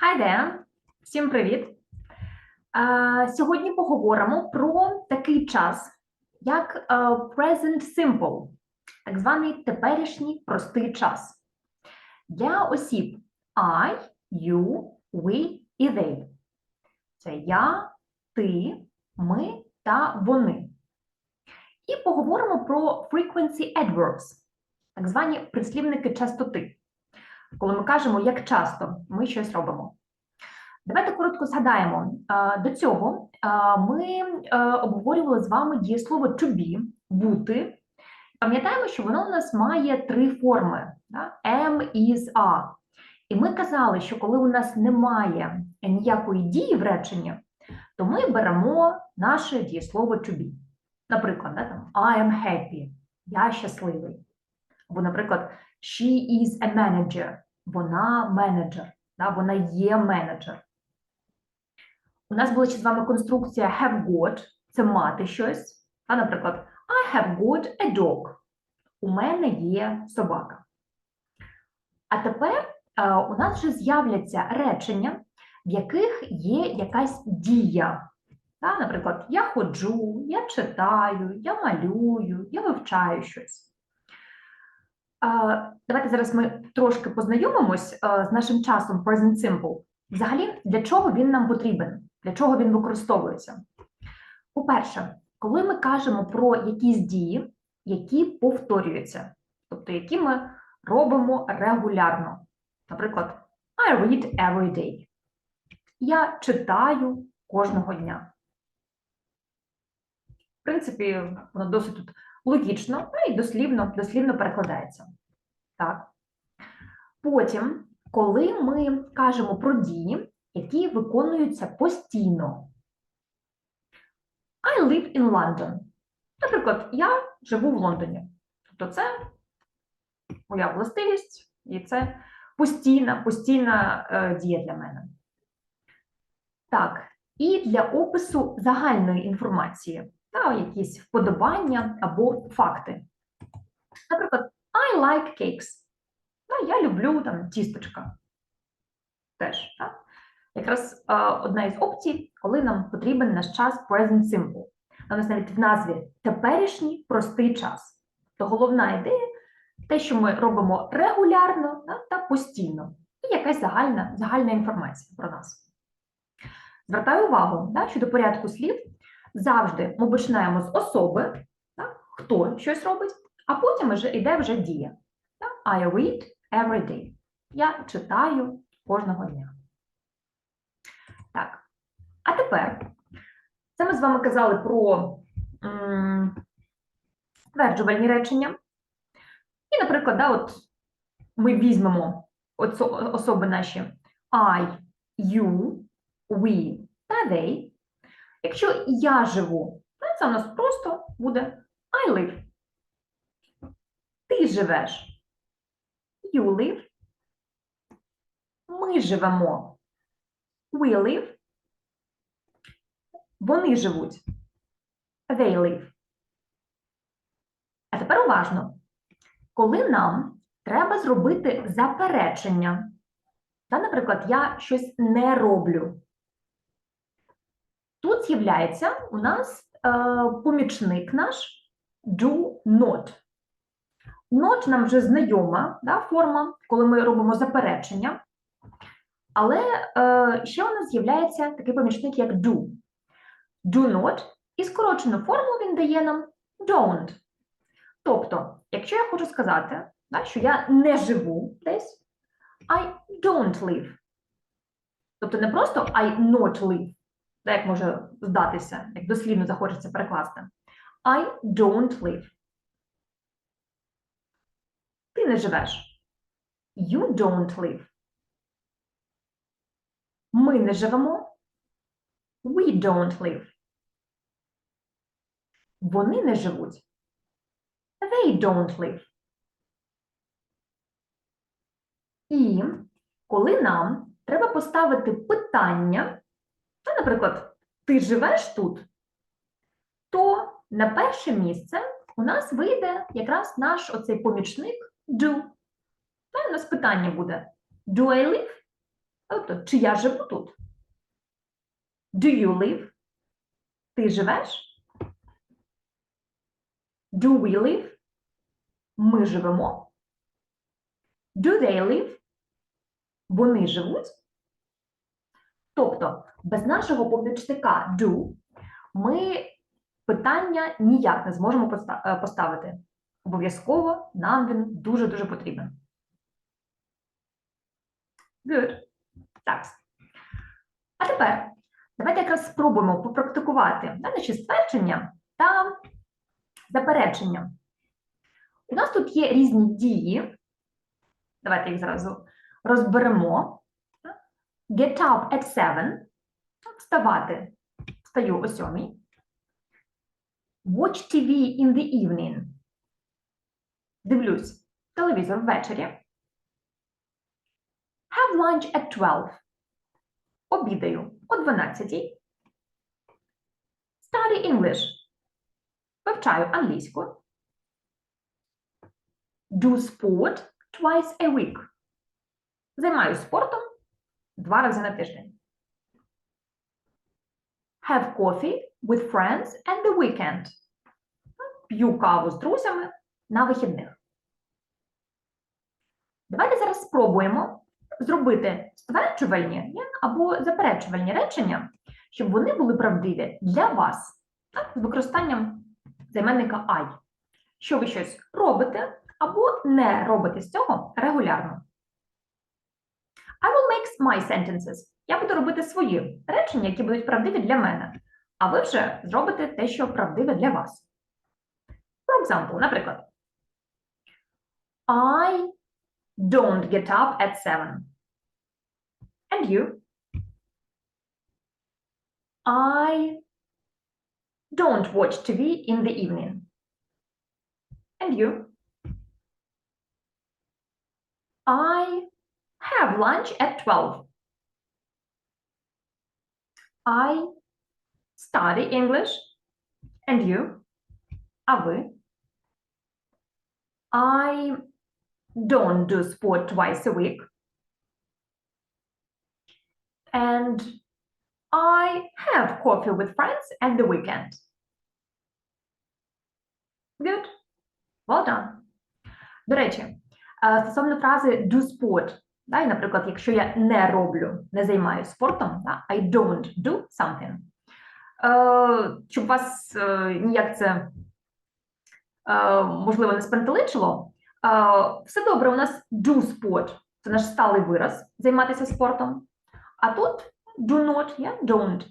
Hi there! Всім привіт! Сьогодні поговоримо про такий час, як е, present simple, так званий теперішній простий час. Для осіб I, you, we і they. Це я, ти, ми та вони. І поговоримо про frequency adverbs, так звані прислівники частоти. Коли ми кажемо, як часто ми щось робимо. Давайте коротко згадаємо. До цього ми е, обговорювали з вами дієслово to бути. Пам'ятаємо, що воно у нас має три форми: am, is, are. І ми казали, що коли у нас немає ніякої дії в реченні, то ми беремо наше дієслово to be. Наприклад, там, I am happy, я щасливий. Або, наприклад, she is a manager, вона менеджер, вона є менеджер. У нас була ще з вами конструкція have got, це мати щось. А, наприклад, I have got a dog. У мене є собака. А тепер е, у нас вже з'являться речення, в яких є якась дія. Та, наприклад, я ходжу, я читаю, я малюю, я вивчаю щось. Е, Давайте зараз ми трошки познайомимось е, з нашим часом Present Simple. Взагалі, для чого він нам потрібен? Для чого він використовується? По-перше, коли ми кажемо про якісь дії, які повторюються, тобто які ми робимо регулярно. Наприклад, I read every day. Я читаю кожного дня. В принципі, воно досить тут логічно ну і дослівно, дослівно перекладається. Так. Потім, коли ми кажемо про дії, які виконуються постійно. I live in London. Наприклад, я живу в Лондоні. Тобто це моя властивість, і це постійна, постійна е, дія для мене. Так, і для опису загальної інформації, та, якісь вподобання або факти. Наприклад, I like cakes. Ну, я люблю там тісточка. Теж, так? Якраз одна із опцій, коли нам потрібен наш час present simple. У нас навіть в назві теперішній простий час. То головна ідея те, що ми робимо регулярно та постійно, і якась загальна, загальна інформація про нас. Звертаю увагу, да, що до порядку слів завжди ми починаємо з особи, да, хто щось робить, а потім вже йде вже дія. Да? I read every day. Я читаю кожного дня. Так. А тепер, це ми з вами казали про стверджувальні речення. І, наприклад, да, от ми візьмемо особи наші I, you, we та they. Якщо я живу, то це у нас просто буде I live. Ти живеш. You live. Ми живемо. We live. Вони живуть. They live. А тепер уважно. Коли нам треба зробити заперечення, та, наприклад, я щось не роблю, тут з'являється у нас е, помічник наш do not. Not нам вже знайома да, форма, коли ми робимо заперечення. Але е, ще у нас з'являється такий помічник, як do. Do not, і скорочену форму він дає нам don't. Тобто, якщо я хочу сказати, да, що я не живу десь, I don't live. Тобто не просто I not live, да, як може здатися, як дослівно захочеться перекласти. I don't live. Ти не живеш. You don't live. Ми не живемо. We don't live. Вони не живуть. They don't live. І коли нам треба поставити питання, ну, наприклад, ти живеш тут, то на перше місце у нас вийде якраз наш оцей помічник do. Та у нас питання буде: Do I live? Тобто, чи я живу тут? Do you live? Ти живеш? Do we live? Ми живемо. Do they live? Вони живуть. Тобто, без нашого помічника do ми питання ніяк не зможемо е, поставити. Обов'язково нам він дуже-дуже потрібен. Good. Так. А тепер давайте якраз спробуємо попрактикувати да, наші ствердження та заперечення. У нас тут є різні дії. Давайте їх зразу розберемо. Get up at 7. Вставати. Встаю о 7. Watch TV in the evening. Дивлюсь телевізор ввечері. Have lunch at 12. Обідаю о 12. Study English. Вивчаю англійську. Do sport twice a week. Займаюся спортом два рази на тиждень. Have coffee with friends at the weekend. П'ю каву з друзями на вихідних. Давайте зараз спробуємо зробити стверджувальні або заперечувальні речення, щоб вони були правдиві для вас так, з використанням займенника I. Що ви щось робите або не робите з цього регулярно. I will make my sentences. Я буду робити свої речення, які будуть правдиві для мене, а ви вже зробите те, що правдиве для вас. For example, наприклад, I don't get up at 7. And you? I don't watch TV in the evening. And you? I have lunch at 12. I study English. And you? А ви? I don't do sport twice a week. And I have coffee with friends at the weekend. Good. Well done. До речі, е, стосовно фрази do sport, да, і, наприклад, якщо я не роблю, не займаюся спортом, да, I don't do something, е, щоб вас е, ніяк це можливо не спантеличило, все добре, у нас do sport, це наш сталий вираз займатися спортом. А тут do not, yeah, don't.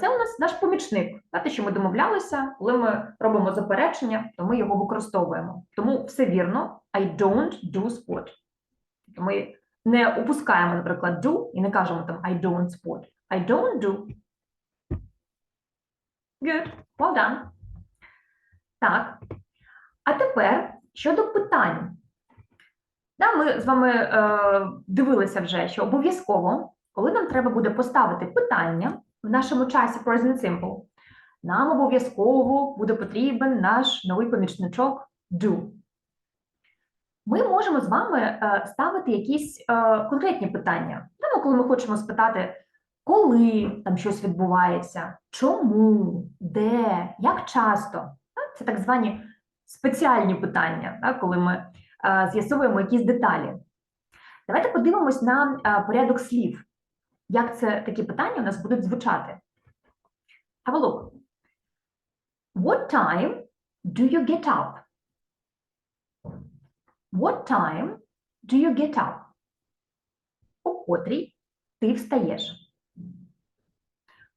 Це у нас наш помічник. Те, що ми домовлялися, коли ми робимо заперечення, то ми його використовуємо. Тому все вірно, I don't do sport. Тобто Ми не опускаємо, наприклад, do і не кажемо там I don't sport. I don't do. Good. Well done. Так. А тепер щодо питань. Да, ми з вами е, дивилися вже, що обов'язково, коли нам треба буде поставити питання в нашому часі Present Simple, нам обов'язково буде потрібен наш новий помічничок do. Ми можемо з вами е, ставити якісь е, конкретні питання. Тому, коли ми хочемо спитати, коли там щось відбувається, чому, де, як часто. Це так звані спеціальні питання, коли ми з'ясовуємо якісь деталі. Давайте подивимось на е, порядок слів. Як це такі питання у нас будуть звучати? Have a look. What time do you get up? What time do you get up? У котрій ти встаєш?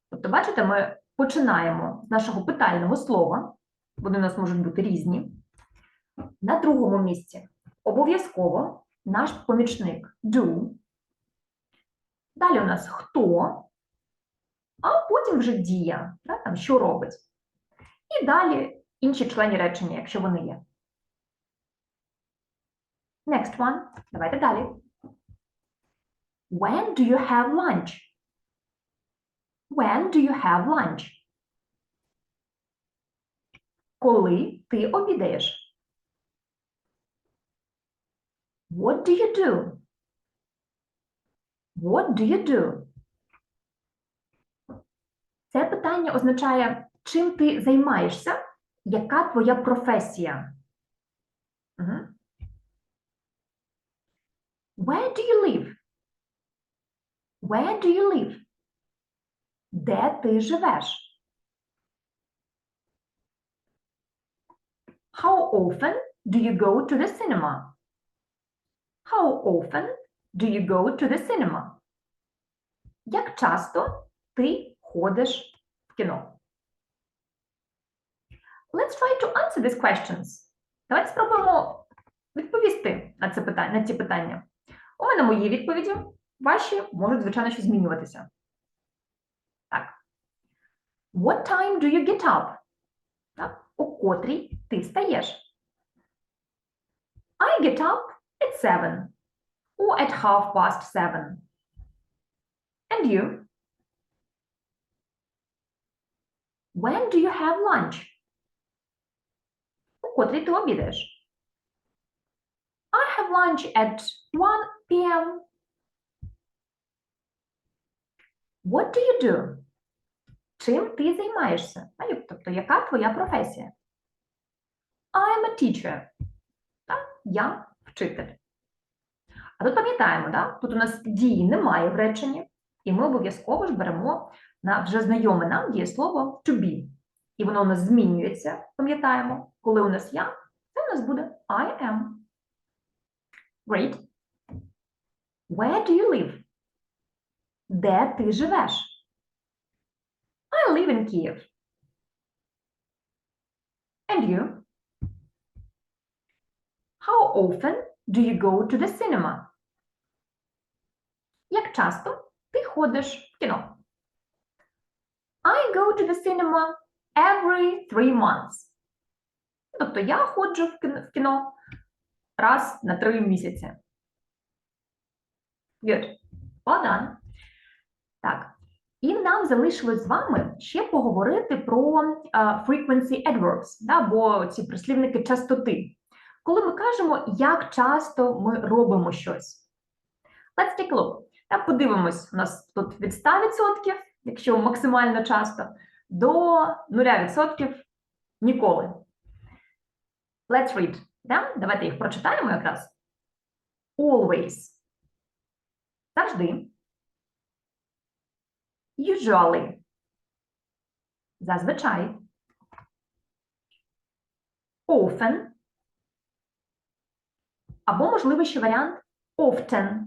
Тобто, бачите, ми починаємо з нашого питального слова, вони у нас можуть бути різні. На другому місці обов'язково наш помічник do. Далі у нас хто, а потім вже дія, да, там, що робить. І далі інші члени речення, якщо вони є. Next one. Давайте далі. When do you have lunch? When do you have lunch? Коли ти обідаєш? What do you do? What do you do? Це питання означає, чим ти займаєшся, яка твоя професія. Мгм. Where do you live? Where do you live? Де ти живеш? How often do you go to the cinema? How often do you go to the cinema? Як часто ти ходиш в кіно? Let's try to answer these questions. Давайте спробуємо відповісти на це питання, на ці питання. У мене мої відповіді, ваші можуть, звичайно, що змінюватися. Так. What time do you get up? Так. У котрій ти встаєш? I get up at seven or at half past seven. And you? When do you have lunch? У котрій ти обідаєш? I have lunch at 1 p.m. What do you do? Чим ти займаєшся? А, як- Тобто, яка твоя професія? I'm a teacher. Так? Я вчитель. А тут пам'ятаємо, да? тут у нас дії немає в реченні, і ми обов'язково ж беремо на вже знайоме нам дієслово to be. І воно у нас змінюється, пам'ятаємо, коли у нас я, це у нас буде I am. Great. Where do you live? Де ти живеш? I live in Kiev. And you? How often do you go to the cinema? Як часто ти ходиш в кіно? I go to the cinema every three months. Тобто я ходжу в кіно, раз на три місяці. Good. Well done. Так. І нам залишилось з вами ще поговорити про е, frequency adverbs, да, або ці прислівники частоти. Коли ми кажемо, як часто ми робимо щось. Let's take a look. Так, подивимось, у нас тут від 100%, якщо максимально часто, до 0% ніколи. Let's read. Да? Давайте їх прочитаємо якраз. Always. Завжди. Usually. Зазвичай. Often. Або, можливо, ще варіант often.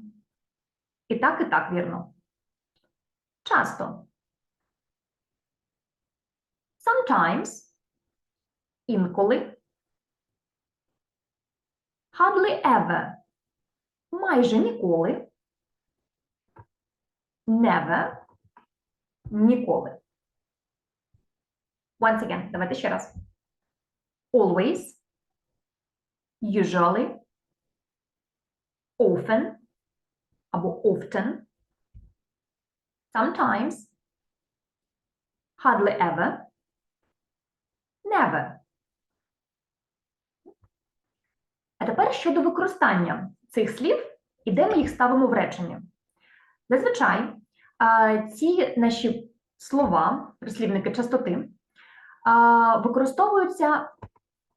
І так, і так вірно. Часто. Sometimes. Інколи. Hardly ever. Майже ніколи. Never. Ніколи. Once again, давайте ще раз. Always. Usually. Often. Або often. Sometimes. Hardly ever. Never. А тепер щодо використання цих слів і де ми їх ставимо в речення. Зазвичай ці наші слова, прислівники частоти, використовуються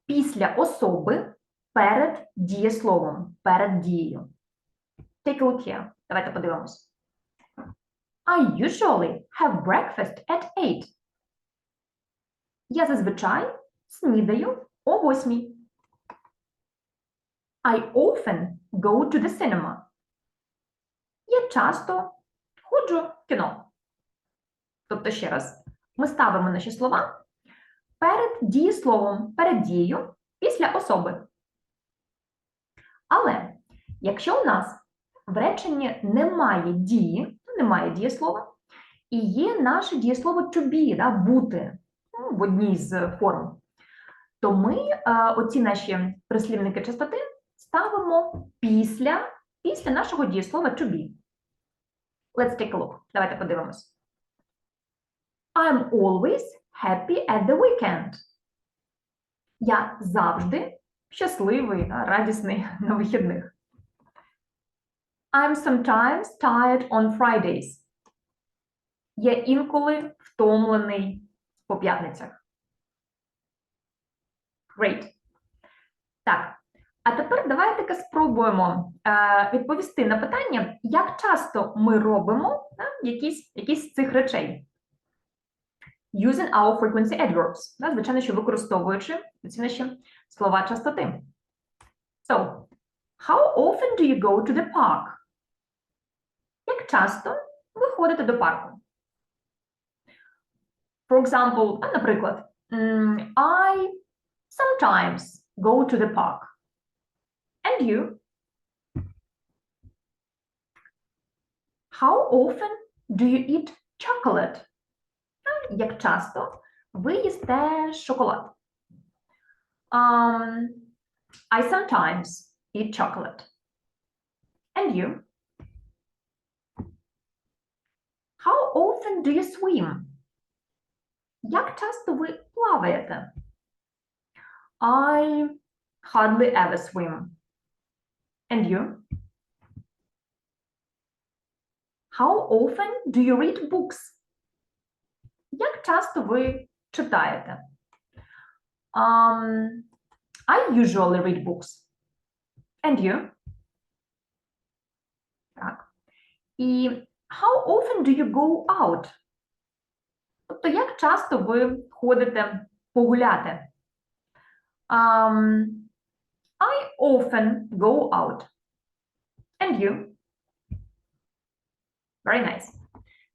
після особи перед дієсловом, перед дією. Take a look here. Давайте подивимось. I usually have breakfast at 8. Я зазвичай снідаю о восьмій. I often go to the cinema. Я часто ходжу в кіно. Тобто, ще раз, ми ставимо наші слова перед дієсловом, перед дією, після особи. Але якщо у нас в реченні немає дії, ну, немає дієслова, і є наше дієслово to be, да, бути ну, в одній з форм, то ми а, оці наші прислівники частоти ставимо після, після нашого дієслова to be. Let's take a look. Давайте подивимось. I'm always happy at the weekend. Я завжди щасливий, радісний на вихідних. I'm sometimes tired on Fridays. Я інколи втомлений по п'ятницях. Great. Так. А тепер давайте спробуємо е, відповісти на питання, як часто ми робимо да, якісь, якісь з цих речей. Using our frequency adverbs. Да, звичайно, що використовуючи звичайно, слова частоти. So, how often do you go to the park? Як часто ви ходите до парку? For example, а, наприклад, м, I sometimes go to the park. And you? How often do you eat chocolate? А, Як часто ви їсте шоколад? Um, I sometimes eat chocolate. And you? How often do you swim? Як часто ви плаваєте? I hardly ever swim. And you? How often do you read books? Як часто ви читаєте? Um, I usually read books. And you? Так. І how often do you go out? Тобто, як часто ви ходите погуляти? Um, I often go out. And you? Very nice.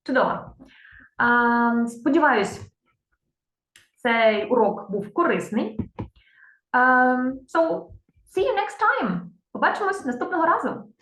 Чудово. Сподіваюсь, цей урок був корисний. So, see you next time. Побачимось наступного разу.